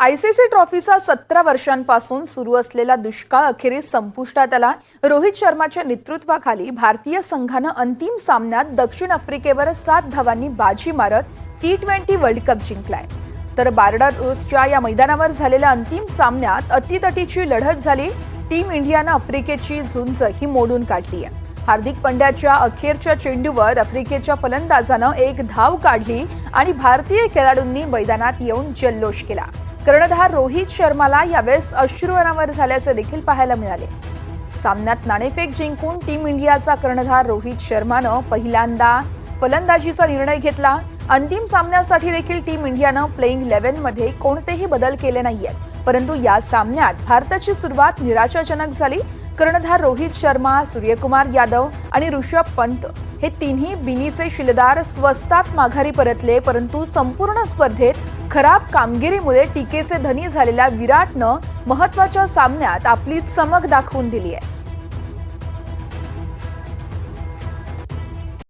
ICC ट्रॉफीचा सतरा वर्षांपासून सुरू असलेला दुष्काळ अखेरीस संपुष्टात आला. रोहित शर्माच्या नेतृत्वाखाली भारतीय संघानं अंतिम सामन्यात दक्षिण आफ्रिकेवर सात धावांनी बाजी मारत टी ट्वेंटी वर्ल्ड कप जिंकलाय. तर बार्डारोसच्या या मैदानावर झालेल्या अंतिम सामन्यात अतितटीची लढत झाली. टीम इंडियानं आफ्रिकेची झुंज ही मोडून काढली आहे. हार्दिक पंड्याच्या अखेरच्या चेंडूवर आफ्रिकेच्या फलंदाजानं एक धाव काढली आणि भारतीय खेळाडूंनी मैदानात येऊन जल्लोष केला. कर्णधार रोहित शर्माला यावेळेस अश्रूवनावर झाल्याचे देखील पाहायला मिळाले. सामन्यात नाणेफेक जिंकून टीम इंडियाचा कर्णधार रोहित शर्मानं पहिल्यांदा फलंदाजीचा निर्णय घेतला. अंतिम सामन्यासाठी देखील टीम इंडियानं प्लेईंग इलेव्हनमध्ये कोणतेही बदल केले नाहीयेत. परंतु या सामन्यात भारताची सुरुवात निराशाजनक झाली. कर्णधार रोहित शर्मा सूर्यकुमार यादव आणि ऋषभ पंत हे तिन्ही बिनीचे शिलेदार स्वस्तात माघारी परतले परंतु संपूर्ण स्पर्धेत खराब कामगिरीमुळे टीकेचे धनी झालेल्या विराटनं महत्त्वाच्या सामन्यात आपली चमक दाखवून दिली आहे.